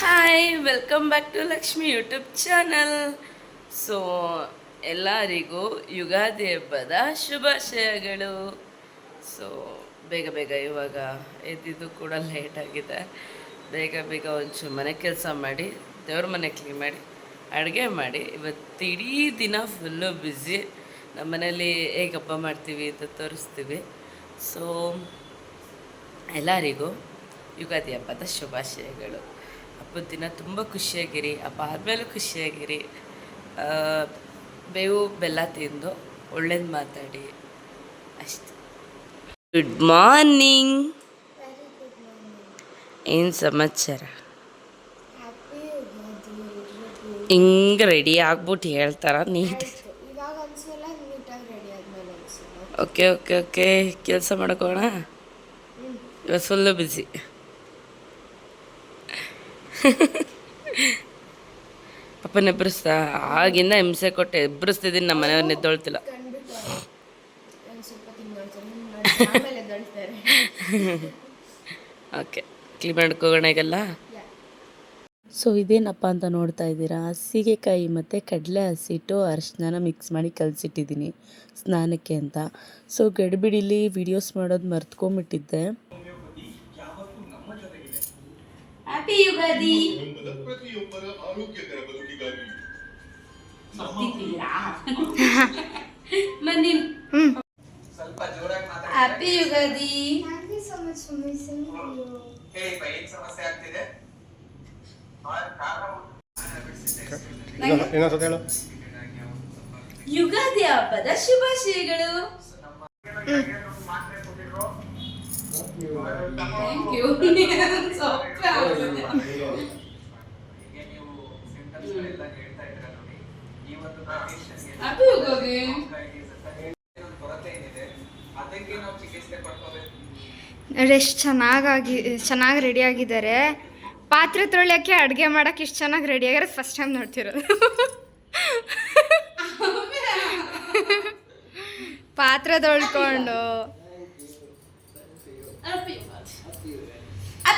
Hi welcome back to Lakshmi YouTube channel so ಎಲ್ಲರಿಗೂ ಯುಗಾದಿ ಹಬ್ಬದ ಶುಭಾಶಯಗಳು. ಸೊ ಬೇಗ ಬೇಗ ಇವಾಗ ಎದ್ದಿದ್ದು ಕೂಡ ಲೇಟ್ ಆಗಿದೆ. ಬೇಗ ಬೇಗ ಒಂಚೂರು ಮನೆ ಕೆಲಸ ಮಾಡಿ, ದೇವ್ರ ಮನೆ ಕ್ಲೀನ್ ಮಾಡಿ, ಅಡುಗೆ ಮಾಡಿ. ಇವತ್ತು ಇಡೀ ದಿನ ಫುಲ್ಲು ಬ್ಯುಸಿ ನಮ್ಮ ಮನೇಲಿ ಹೇಗೆ ಹಬ್ಬ ಮಾಡ್ತೀವಿ ಅಂತ ತೋರಿಸ್ತೀವಿ. ಸೊ ಎಲ್ಲರಿಗೂ ಯುಗಾದಿ ಹಬ್ಬದ ಶುಭಾಶಯಗಳು. ಹಬ್ಬದ ದಿನ ತುಂಬ ಖುಷಿಯಾಗಿರಿ, ಹಬ್ಬ ಆದಮೇಲೆ ಖುಷಿಯಾಗಿರಿ. ಬೇವು ಬೆಲ್ಲ ತಿಂದು ಒಳ್ಳೇದು ಮಾತಾಡಿ. ಅಷ್ಟೆ. ಗುಡ್ ಮಾರ್ನಿಂಗ್ ಏನು ಸಮಾಚಾರ? ಹಿಂಗೆ ರೆಡಿ ಆಗ್ಬಿಟ್ಟು ಹೇಳ್ತಾರ ನೀಟ್. ಓಕೆ ಓಕೆ ಓಕೆ ಕೆಲಸ ಮಾಡ್ಕೋಣ ಇವಾಗ ಫುಲ್ಲು ಬ್ಯುಸಿ ಪಪ್ಪನ ಎಬ್ಬರಿಸ್ತಾ ಆಗಿಂದ ಹಿಂಸೆ ಕೊಟ್ಟೆ ಎಬ್ಬರಿಸ್ತಿದ್ದೀನಿ ನಮ್ಮ ಮನೆಯವ್ರನ್ನ ಎದ್ದೊಳ್ತಿಲ್ಲ ಓಕೆ ಕ್ಲೀನ್ ಮಾಡ್ಕೋಗೋಣ ಈಗೆಲ್ಲ? ಸೊ ಇದೇನಪ್ಪ ಅಂತ ನೋಡ್ತಾ ಇದ್ದೀರಾ? ಸೀಗೆಕಾಯಿ ಮತ್ತು ಕಡಲೆ ಹಸಿಟ್ಟು ಅರಿಶಿನ ಮಿಕ್ಸ್ ಮಾಡಿ ಕಲಸಿಟ್ಟಿದ್ದೀನಿ ಸ್ನಾನಕ್ಕೆ ಅಂತ. ಸೊ ಗಡ್ಬಿಡಿಲಿ ವಿಡಿಯೋಸ್ ಮಾಡೋದು ಮರ್ತ್ಕೊಂಬಿಟ್ಟಿದ್ದೆ. ಹ್ಯಾಪಿ ಯುಗಾದಿ ಪ್ರತಿಯೊಬ್ಬರ ಆರೋಗ್ಯಕರ ಬದುಕಿಗಾಗಿ. ಬನ್ನಿ. ಸ್ವಲ್ಪ ಜೋರಾಗಿ ಮಾತಾಡಿ. Happy Ugadi thank you so much mummy ಹೇಳಿಪ್ಪ ಏನ್ ಸಮಸ್ಯೆ ಆಗ್ತಿದೆ? ಯುಗಾದಿ ಹಬ್ಬದ ಶುಭಾಶಯಗಳು ಥ್ಯಾಂಕ್ ಯು ಈಗ ನೀವು ಸಿಂಟಮ್ಸ್ ಗಳೆಲ್ಲ ಹೇಳ್ತಾ ಇದ್ದೀರಾ ನೋಡಿ ಈ ಒಂದು ಕಂಡೀಷನ್ಗೆ ಹ್ಯಾಪಿ ಯುಗಾದಿ ಏನೊಂದು ಕೊರತೆ ಯು ಅದಕ್ಕೆ ನಾವು ಚಿಕಿತ್ಸೆ ಪಡ್ಕೋಬೇಕು ರೆಸ್ಟ್ ಚೆನ್ನಾಗಾಗಿ ಚೆನ್ನಾಗಿ ರೆಡಿ ಆಗಿದ್ದಾರೆ ಪಾತ್ರೆ ತೊಳ್ಯಕ್ಕೆ ಅಡುಗೆ ಮಾಡಕ್ಕೆ ಇಷ್ಟು ಚೆನ್ನಾಗಿ ರೆಡಿ ಆಗಿರೋದು ಫಸ್ಟ್ ಟೈಮ್ ನೋಡ್ತಿರೋದು. ಪಾತ್ರೆ ತೊಳ್ಕೊಂಡು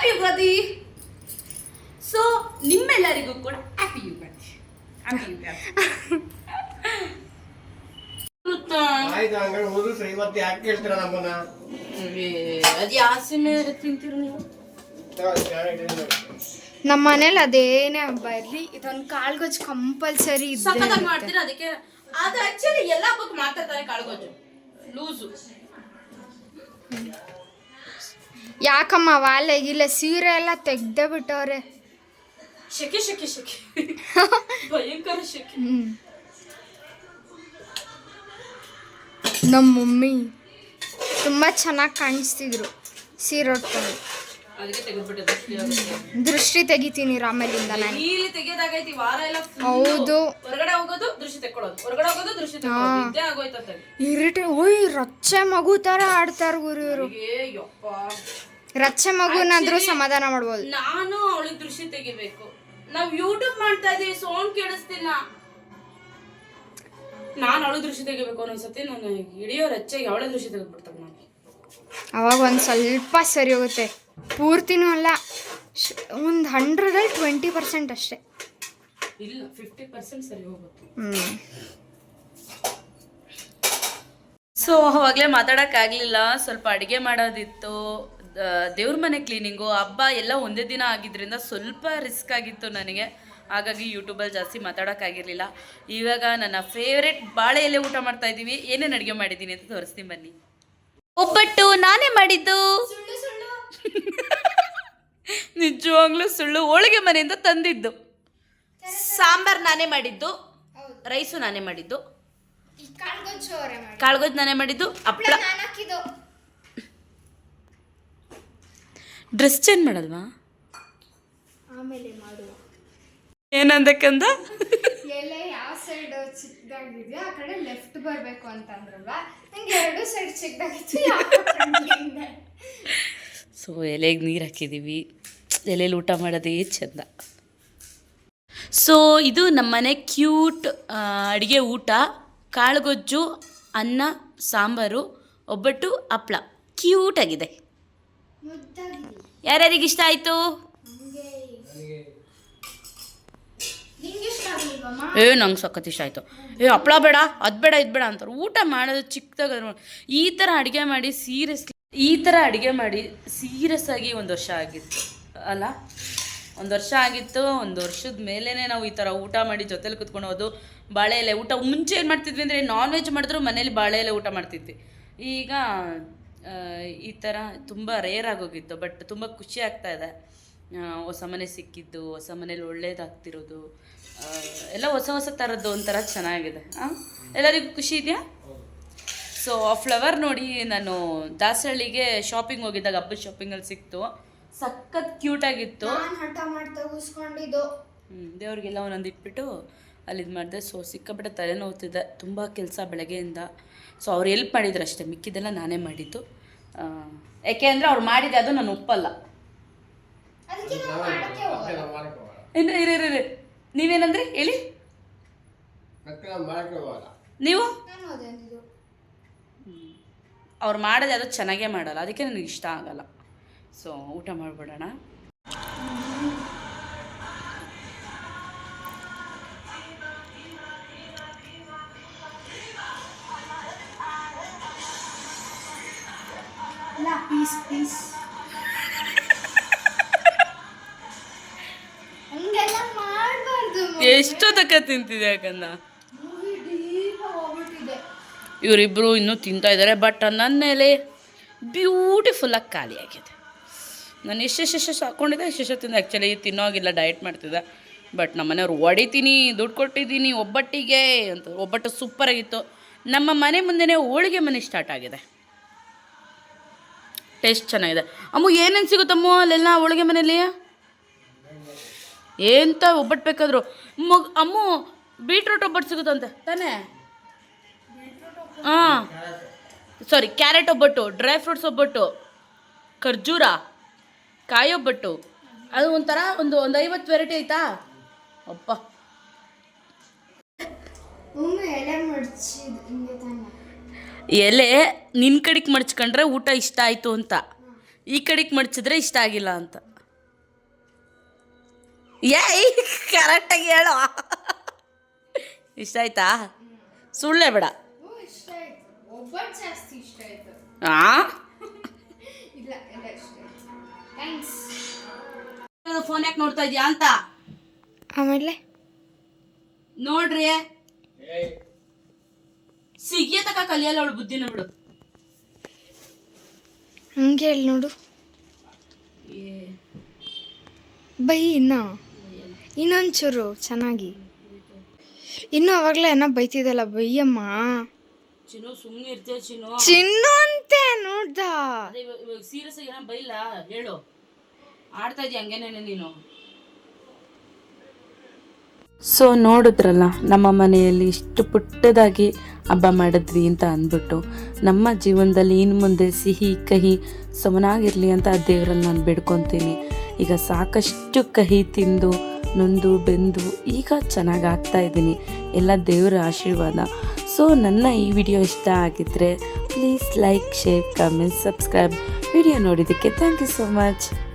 ಹ್ಯಾಪಿ ಯುಗಾದಿ ಸೊ ನಿಮ್ಮೆಲ್ಲರಿಗೂ ಕೂಡ ಹ್ಯಾಪಿ ಯುಗಾದಿ ಹ್ಯಾಪಿ ನಮ್ಮ ಮನೇಲಿ ಅದೇನೇ ಬರಲಿ ಇದೊಂದು ಕಾಳ್ಗೊಜ್ ಕಂಪಲ್ಸರಿ ಇದ್ದೇ. ಮಾಡ್ತೀರಾ ಅದಕ್ಕೆ? ಅದು ಆಕ್ಚುಲಿ ಎಲ್ಲ ಹಬ್ಬಕ್ಕೆ ಮಾತಾಡ್ತಾರೆ ಕಾಳುಗೊಜ್ಜು ಲೂಸು ಯಾಕಮ್ಮ ವಾಲೆ ಇಲ್ಲ ಸೀರೆ ಎಲ್ಲ ತೆಗ್ದೇ ಬಿಟ್ಟವ್ರೆ ಶೆಕೆ ಶೆಕೆ ಶೆಕೆ. ಭಯಂಕರ ಶೆಕೆ. ನಮ್ಮ ಮಮ್ಮಿ ತುಂಬ ಚೆನ್ನಾಗಿ ಕಾಣಿಸ್ತಿದ್ರು ಸೀರೆ ಉಟ್ಕೊಂಡು. ದೃಷ್ಟಿ ತೆಗಿತೀನಿ ನಾನು ಎಲ್ಲ ಹೌದು. ಇರಿಟೇ ಓಯ್ ರಚ್ಚೆ ಮಗು ತರ ಆಡ್ತಾರ ಗುರು ಇವರು ರಚ್ಚೆ ಮಗುನಾದ್ರೂ ಸಮಾಧಾನ ಮಾಡ್ಬೋದು. ನಾನು ಅವಳಿಗೆ ದೃಶ್ಯ ತೆಗಿಬೇಕು. ನಾವ್ ಯೂಟ್ಯೂಬ್ ಮಾಡ್ತಾ ಇದೀವಿ ಸೌಂಡ್ ಕೇಳಿಸ್ತಿಲ್ಲ. ನಾನು ಅವಳ ದೃಶ್ಯ ತೆಗಿಬೇಕು ಅನ್ನೊಂದ್ಸತಿ ನಾನು ಹಿಡಿಯೋ ರಚ್ಚೆಗೆ ಅವಳ ದೃಶ್ಯ ತೆಗೆದ್ಬಿಡ್ತಾಳೆ ನಾನು ಅವಾಗ ಒಂದು ಸ್ವಲ್ಪ ಸರಿ ಹೋಗುತ್ತೆ. ಪೂರ್ತಿನೂ ಅಲ್ಲ ಒಂದು ಹಂಡ್ರೆಡಲ್ಲಿ ಟ್ವೆಂಟಿ ಪರ್ಸೆಂಟ್ ಅಷ್ಟೇ. ಇಲ್ಲ ಫಿಫ್ಟಿ ಪರ್ಸೆಂಟ್ ಸರಿ ಹೋಗುತ್ತೆ. ಹ್ಞೂ ಸೊ ಅವಾಗಲೇ ಮಾತಾಡೋಕ್ಕಾಗಲಿಲ್ಲ ಸ್ವಲ್ಪ ಅಡುಗೆ ಮಾಡೋದಿತ್ತು. ದೇವ್ರ ಮನೆ ಕ್ಲೀನಿಂಗು ಹಬ್ಬ ಎಲ್ಲ ಒಂದೇ ದಿನ ಆಗಿದ್ದರಿಂದ ಸ್ವಲ್ಪ ರಿಸ್ಕ್ ಆಗಿತ್ತು ನನಗೆ. ಹಾಗಾಗಿ ಯೂಟ್ಯೂಬಲ್ಲಿ ಜಾಸ್ತಿ ಮಾತಾಡೋಕ್ಕಾಗಿರಲಿಲ್ಲ ಇವಾಗ ನನ್ನ ಫೇವ್ರೆಟ್ ಬಾಳೆ ಎಲೆ ಊಟ ಮಾಡ್ತಾ ಇದ್ದೀವಿ. ಏನೇನು ಅಡುಗೆ ಮಾಡಿದ್ದೀನಿ ಅಂತ ತೋರಿಸ್ತೀನಿ ಬನ್ನಿ. ಒಬ್ಬಟ್ಟು ನಾನೇ ಮಾಡಿದ್ದು. ನಿಜವಾಗ್ಲೂ ಸುಳ್ಳು ಹೋಳಿಗೆ ಮನೆಯಿಂದ ತಂದಿದ್ದು. ಸಾಂಬಾರ್ ನಾನೇ ಮಾಡಿದ್ದು. ರೈಸು ನಾನೇ ಮಾಡಿದ್ದು. ಕಾಳ್ಗೊಜ್ ನಾನೇ ಮಾಡಿದ್ದು. ಹಪ್ಪಳ ಡ್ರೆಸ್ ಚೇಂಜ್ ಮಾಡಲ್ವಾ? ಆಮೇಲೆ ಮಾಡುವ. ಏನಂದಕ್ಕಂದ? ಎಲೆ ಯಾವ ಸೈಡ್ ಚಿಕ್ಕದಾಗಿದೆಯೋ ಆ ಕಡೆ ಲೆಫ್ಟ್ ಬರಬೇಕು ಅಂತ ಅಂದ್ರಲ್ವಾ ನಂಗೆ ಎರಡು ಸೈಡ್ ಚಿಕ್ಕದಾಗಿತ್ತು ಸೊ ಎಲೆಗೆ ನೀರು ಹಾಕಿದ್ದೀವಿ ಎಲೆಯಲ್ಲಿ ಊಟ ಮಾಡೋದೇ ಚಂದ. ಸೊ ಇದು ನಮ್ಮನೆ ಕ್ಯೂಟ್ ಅಡುಗೆ ಊಟ. ಕಾಳುಗೊಜ್ಜು ಅನ್ನ ಸಾಂಬಾರು ಒಬ್ಬಟ್ಟು ಹಪ್ಳ. ಕ್ಯೂಟಾಗಿದೆ ಮುದ್ದಾಗಿದೆ ಯಾರ್ಯಾರಿಗೆ ಇಷ್ಟ ಆಯಿತು? ಏ ನಂಗೆ ಸಖತ್ ಇಷ್ಟ ಆಯ್ತು. ಏ ಹಪ್ಪಳ ಬೇಡ ಅದು ಬೇಡ ಇದು ಬೇಡ ಅಂತಾರೆ. ಊಟ ಮಾಡೋದು ಚಿಕ್ಕದಾಗ ಈ ತರ ಅಡಿಗೆ ಮಾಡಿ ಸೀರಿಯಸ್ ಈ ತರ ಅಡಿಗೆ ಮಾಡಿ ಸೀರಿಯಸ್ ಆಗಿ ಒಂದು ವರ್ಷ ಆಗಿತ್ತು. ಅಲ್ಲ? ಒಂದು ವರ್ಷ ಆಗಿತ್ತು ಒಂದು ವರ್ಷದ ಮೇಲೇ ನಾವು ಈ ಥರ ಊಟ ಮಾಡಿ ಜೊತೆಲಿ ಕುತ್ಕೊಂಡು ಹೋದು ಬಾಳೆ ಎಲೆ ಊಟ. ಮುಂಚೆ ಏನು ಮಾಡ್ತಿದ್ವಿ ಅಂದರೆ ನಾನ್ ವೆಜ್ ಮಾಡಿದ್ರು ಮನೇಲಿ ಬಾಳೆ ಎಲೆ ಊಟ ಮಾಡ್ತಿದ್ವಿ. ಈಗ ಈ ಥರ ತುಂಬ ರೇರ್ ಆಗೋಗಿತ್ತು ಬಟ್ ತುಂಬ ಖುಷಿ ಆಗ್ತಾ ಇದೆ. ಹೊಸ ಮನೆ ಸಿಕ್ಕಿದ್ದು ಹೊಸ ಮನೇಲಿ ಒಳ್ಳೇದಾಗ್ತಿರೋದು ಎಲ್ಲ ಹೊಸ ಹೊಸ ಥರದ್ದು ಒಂಥರ ಚೆನ್ನಾಗಿದೆ. ಹಾಂ ಎಲ್ಲರಿಗೂ ಖುಷಿ ಇದೆಯಾ? ಸೊ ಆ ಫ್ಲವರ್ ನೋಡಿ ನಾನು ದಾಸಹಳ್ಳಿಗೆ ಶಾಪಿಂಗ್ ಹೋಗಿದ್ದಾಗ ಹಬ್ಬದ ಶಾಪಿಂಗಲ್ಲಿ ಸಿಕ್ತು. ಸಖತ್ ಕ್ಯೂಟಾಗಿತ್ತು ದೇವ್ರಿಗೆಲ್ಲ ಒಂದೊಂದು ಇಟ್ಬಿಟ್ಟು ಅಲ್ಲಿ ಇದು ಮಾಡಿದೆ. ಸೊ ಸಿಕ್ಕಾಪಟ್ಟೆ ತಲೆನೋವ್ತಿದೆ ತುಂಬ ಕೆಲಸ ಬೆಳಗ್ಗೆಯಿಂದ. ಸೊ ಅವ್ರು ಎಲ್ಪ್ ಮಾಡಿದ್ರು ಅಷ್ಟೇ. ಮಿಕ್ಕಿದ್ದೆಲ್ಲ ನಾನೇ ಮಾಡಿದ್ದು. ಯಾಕೆ ಅಂದರೆ ಅವ್ರು ಮಾಡಿದೆ ಅದು ನಾನು ಒಪ್ಪಲ್ಲ. ಇನ್ನು ಇರಿ. ನೀವೇನಂದ್ರಿ? ಹೇಳಿ. ಅದಕ್ಕೆ ಮಾಡಕ್ಕೆ ಹೋಗಲ್ಲ. ನೀವು? ಅವ್ರು ಮಾಡೋದು ಅದು ಚೆನ್ನಾಗೇ ಮಾಡಲ್ಲ. ಅದಕ್ಕೆ ನನಗೆ ಇಷ್ಟ ಆಗಲ್ಲ. ಸೊ ಊಟ ಮಾಡಿಬಿಡೋಣ. ಪ್ಲೀಸ್ ಪೀಸ್ ಹಂಗೆಲ್ಲ ಮಾಡಬಾರ್ದು. ಎಷ್ಟು ತಕ್ಕ ತಿಂತಿದೆ ಯಾಕಂದ ಇವರಿಬ್ರು ಇವರಿಬ್ಬರು ಇನ್ನೂ ತಿಂತಾ ಇದ್ದಾರೆ ಬಟ್ ನನ್ನ ಮೇಲೆ ಬ್ಯೂಟಿಫುಲ್ಲಾಗಿ ಖಾಲಿಯಾಗಿದೆ ನಾನು ಎಷ್ಟೆಷ್ಟು ಹಾಕ್ಕೊಂಡಿದ್ದೆ ಎಷ್ಟೆಷ್ಟು ತಿಂದ. ಆ್ಯಕ್ಚುಲಿ ತಿನ್ನೋಗಿಲ್ಲ ಡಯಟ್ ಮಾಡ್ತಿದ್ದೆ. ಬಟ್ ನಮ್ಮನೆಯವ್ರು ಹೊಡಿತೀನಿ ದುಡ್ಡು ಕೊಟ್ಟಿದ್ದೀನಿ ಒಬ್ಬಟ್ಟಿಗೆ ಅಂತ ಒಬ್ಬಟ್ಟು ಸೂಪರಾಗಿತ್ತು ನಮ್ಮ ಮನೆ ಮುಂದೆನೇ ಹೋಳಿಗೆ ಮನೆ ಸ್ಟಾರ್ಟ್ ಆಗಿದೆ. ಟೇಸ್ಟ್ ಚೆನ್ನಾಗಿದೆ. ಅಮ್ಮ, ಏನೇನು ಸಿಗುತ್ತಮ್ಮ ಅಲ್ಲೆಲ್ಲ ಹೋಳಿಗೆ ಮನೇಲಿ ಎಂತ ಒಬ್ಬಟ್ಟು ಬೇಕಾದ್ರು. ಮಗ, ಅಮ್ಮ, ಬೀಟ್ರೂಟ್ ಒಬ್ಬಟ್ಟು ಸಿಗುತ್ತಂತೆ. ತಾನೇ? ಹಾಂ. ಸಾರಿ ಕ್ಯಾರೆಟ್ ಒಬ್ಬಟ್ಟು, ಡ್ರೈ ಫ್ರೂಟ್ಸ್ ಒಬ್ಬಟ್ಟು, ಖರ್ಜೂರ, ಕಾಯಿ ಒಬ್ಬಟ್ಟು. ಅದು ಒಂಥರ ಒಂದು ಒಂದು ಐವತ್ತು ವೆರೈಟಿ ಆಯ್ತಾ? ಅಪ್ಪ ಎಲೆ ನಿನ್ನ ಕಡೆಗೆ ಮಡ್ಚ್ಕೊಂಡ್ರೆ ಊಟ ಇಷ್ಟ ಆಯಿತು ಅಂತ. ಈ ಕಡೆಗೆ ಮಡ್ಚಿದ್ರೆ ಇಷ್ಟ ಆಗಿಲ್ಲ ಅಂತ. ಏಯ್ ಕರೆಕ್ಟಾಗಿ ಹೇಳು. ಇಷ್ಟ ಆಯ್ತಾ? ಸುಳ್ಳೇ ಬೇಡ ಓ ಇಷ್ಟ ಆಯ್ತು. ಒಬ್ಬಟ್ಟು ಜಾಸ್ತಿ ಇಷ್ಟ ಆಯ್ತು. ಆ? ಇಲ್ಲ ಎಲ್ಲ ಇಷ್ಟ ಆಯ್ತು. ಥ್ಯಾಂಕ್ಸ್ ಫೋನ್ ಯಾಕೆ ನೋಡ್ತಾ ಇದೀಯಾ ಅಂತ? ಆಮೇಲೆ? ನೋಡ್ರಿ. ಏಯ್. ಸಿಗಿಯ ತಕ ಕಲಿಯಲ್ಲ ಅವಳು ಬುದ್ಧಿ ನೋಡು ಹಂಗೆ ಹೇಳಿ ನೋಡು. ಬೈ ಇನ್ನ. ಇನ್ನೊಂಚೂರು ಚೆನ್ನಾಗಿ. ಇನ್ನು ಅವಾಗಲೇ ಏನೋ ಬೈತಿದ್ದಲ್ಲ ಬೈಯಮ್ಮ. ಚಿನ್ನು ಸುಮ್ಮನೆ ಇರ್ತೀಯ ಚಿನ್ನು? ಚಿನ್ನು ಅಂತೆ ನೋಡ್ದ. ಸೀರಿಯಸ್ ಆಗಿ ಏನೋ ಬೈಲ್ಲ? ಹೇಳು. ಆಡ್ತಾ ಇದೀಯ ಹಂಗೇನೆ ನೀನು. ಸೊ ನೋಡಿದ್ರಲ್ಲ, ನಮ್ಮ ಮನೆಯಲ್ಲಿ ಇಷ್ಟು ಪುಟ್ಟದಾಗಿ ಹಬ್ಬ ಮಾಡಿದ್ವಿ ಅಂತ ಅಂದ್ಬಿಟ್ಟು, ನಮ್ಮ ಜೀವನದಲ್ಲಿ ಇನ್ನು ಮುಂದೆ ಸಿಹಿ, ಕಹಿ ಸಮನಾಗಿರಲಿ ಅಂತ ಆ ನಾನು ಬೇಡ್ಕೊತೀನಿ. ಈಗ ಸಾಕಷ್ಟು ಕಹಿ ತಿಂದು, ನೊಂದು, ಬೆಂದು ಈಗ ಚೆನ್ನಾಗಿ ಆಗ್ತಾ ಇದ್ದೀನಿ. ಎಲ್ಲ ದೇವರ ಆಶೀರ್ವಾದ. ಸೊ ನನ್ನ ಈ ವಿಡಿಯೋ ಇಷ್ಟ ಆಗಿದ್ದರೆ please like share comment subscribe video ನೋಡಿದ್ದಕ್ಕೆ ಥ್ಯಾಂಕ್ ಯು ಸೋ ಮಚ್